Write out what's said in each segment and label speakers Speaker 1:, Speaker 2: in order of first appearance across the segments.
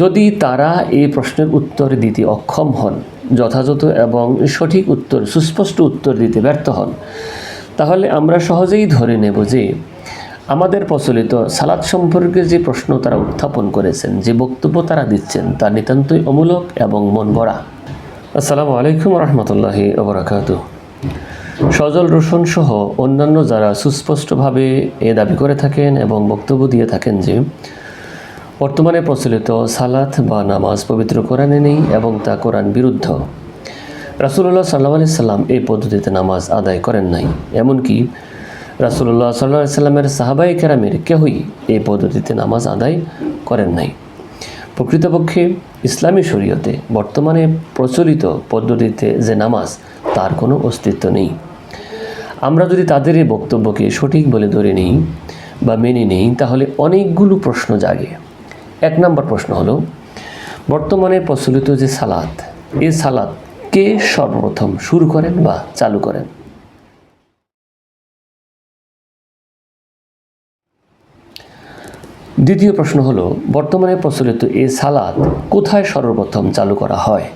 Speaker 1: যদি তারা এই প্রশ্নের উত্তর দিতে অক্ষম হন, যথাযথ এবং সঠিক উত্তর, সুস্পষ্ট উত্তর দিতে ব্যর্থ হন, তাহলে আমরা সহজেই ধরে নেব যে আমাদের প্রচলিত সালাদ সম্পর্কে যে প্রশ্ন তারা উত্থাপন করেছেন, যে বক্তব্য তারা দিচ্ছেন, তা নিতান্তই অমূলক এবং মন ভরা। আসসালামু আলাইকুম রহমতুল্লাহি ওবরাকাত। সজল রোশন সহ অন্যান্য যারা সুস্পষ্টভাবে এ দাবি করে থাকেন এবং বক্তব্য দিয়ে থাকেন যে বর্তমানে প্রচলিত সালাত বা নামাজ পবিত্র কোরআনে নেই এবং তা কোরআন বিরুদ্ধ। রাসুল্লাহ সাল্লাহ আলি সাল্লাম এই পদ্ধতিতে নামাজ আদায় করেন নাই। এমনকি রাসুল্লাহ সাল্লাহ সাল্লামের সাহাবাই কেরামের কেহই এই পদ্ধতিতে নামাজ আদায় করেন নাই। প্রকৃতপক্ষে ইসলামী শরীয়তে বর্তমানে প্রচলিত পদ্ধতিতে যে নামাজ, তার কোনো অস্তিত্ব নেই। আমরা যদি তাদের এই বক্তব্যকে সঠিক বলে ধরে নিই বা মেনে নেই, তাহলে অনেকগুলো প্রশ্ন জাগে। এক নম্বর প্রশ্ন হলো, বর্তমানে প্রচলিত যে সালাদ এ সালাদ কে সর্বপ্রথম শুরু করেন বা চালু করেন? দ্বিতীয় প্রশ্ন হলো, বর্তমানে প্রচলিত এ সালাদ কোথায় সর্বপ্রথম চালু করা হয়?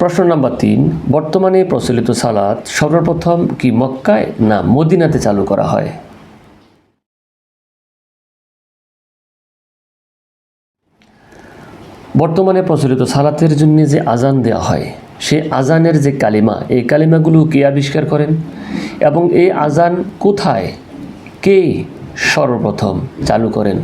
Speaker 1: প্রশ্ন নাম্বার তিন, বর্তমানে প্রচলিত সালাদ সর্বপ্রথম কি মক্কায় না মদিনাতে চালু করা হয়? বর্তমানে প্রচলিত সালাতের জন্য যে আজান দেওয়া হয়, সে আজানের যে কালিমা, এই কালিমাগুলো কে আবিষ্কার করেন? এবং এই আজান কোথায়, কে সর্বপ্রথম চালু করেন?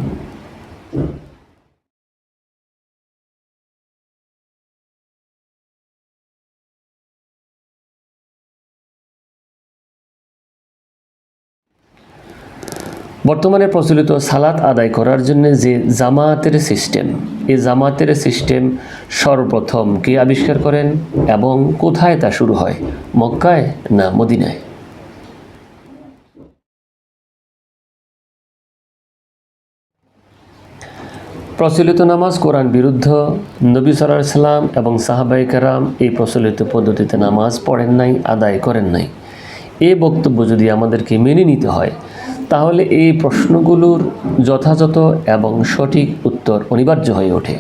Speaker 1: বর্তমানে প্রচলিত সালাত আদায় করার জন্য যে জামাতের সিস্টেম, এই জামাতের সিস্টেম সর্বপ্রথম কে আবিষ্কার করেন এবং কোথায় তা শুরু হয়, মক্কায় না মদিনায়? প্রচলিত নামাজ কোরআন বিরুদ্ধ নবী সাল্লাহ সাল্লাম এবং সাহাবাই কারাম এই প্রচলিত পদ্ধতিতে নামাজ পড়েন নাই, আদায় করেন নাই। এই বক্তব্য যদি আমাদেরকে মেনে নিতে হয় তাহলে এই প্রশ্নগুলোর যথাযথ এবং সঠিক উত্তর অনিবার্য হয়ে ওঠে।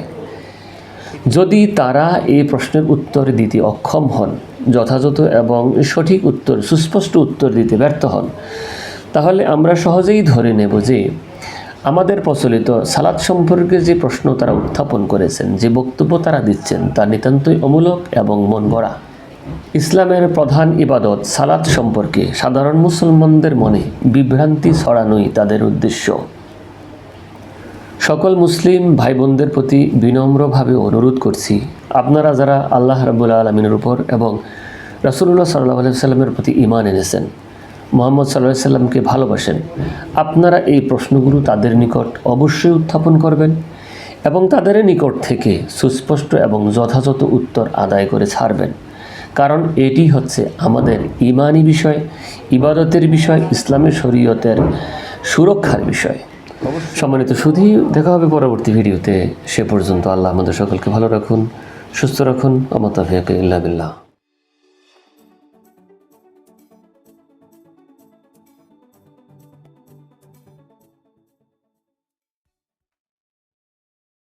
Speaker 1: যদি তারা এই প্রশ্নের উত্তর দিতে অক্ষম হন, যথাযথ এবং সঠিক উত্তর, সুস্পষ্ট উত্তর দিতে ব্যর্থ হন, তাহলে আমরা সহজেই ধরে নেব যে আমাদের প্রচলিত সালাদ সম্পর্কে যে প্রশ্ন তারা উত্থাপন করেছেন, যে বক্তব্য তারা দিচ্ছেন, তা নিতান্তই অমূলক এবং মন গড়া ইসলামের প্রধান ইবাদত সালাত সম্পর্কে সাধারণ মুসলমানদের মনে বিভ্রান্তি ছড়ানোই তাদের উদ্দেশ্য। সকল মুসলিম ভাই বোনদের প্রতি বিনম্রভাবে অনুরোধ করছি, আপনারা যারা আল্লাহ রাবুল্লা আলমিনের উপর এবং রাসুল্লাহ সাল্লাহ সাল্লামের প্রতি ইমান এনেছেন, মোহাম্মদ সাল্লাহ সাল্লামকে ভালোবাসেন, আপনারা এই প্রশ্নগুলো তাদের নিকট অবশ্যই উত্থাপন করবেন এবং তাদের নিকট থেকে সুস্পষ্ট এবং যথাযথ উত্তর আদায় করে ছাড়বেন। কারণ এটি হচ্ছে আমাদের ইমানি বিষয় ইবাদতের বিষয় ইসলামের শরীয়তের সুরক্ষার বিষয়। সম্মানিত শুধু দেখা হবে পরবর্তী ভিডিওতে। সে পর্যন্ত আল্লাহ আমাদের সকলকে ভালো রাখুন সুস্থ রাখুন আমতাফিয়াকে ইল্লা বিল্লাহ।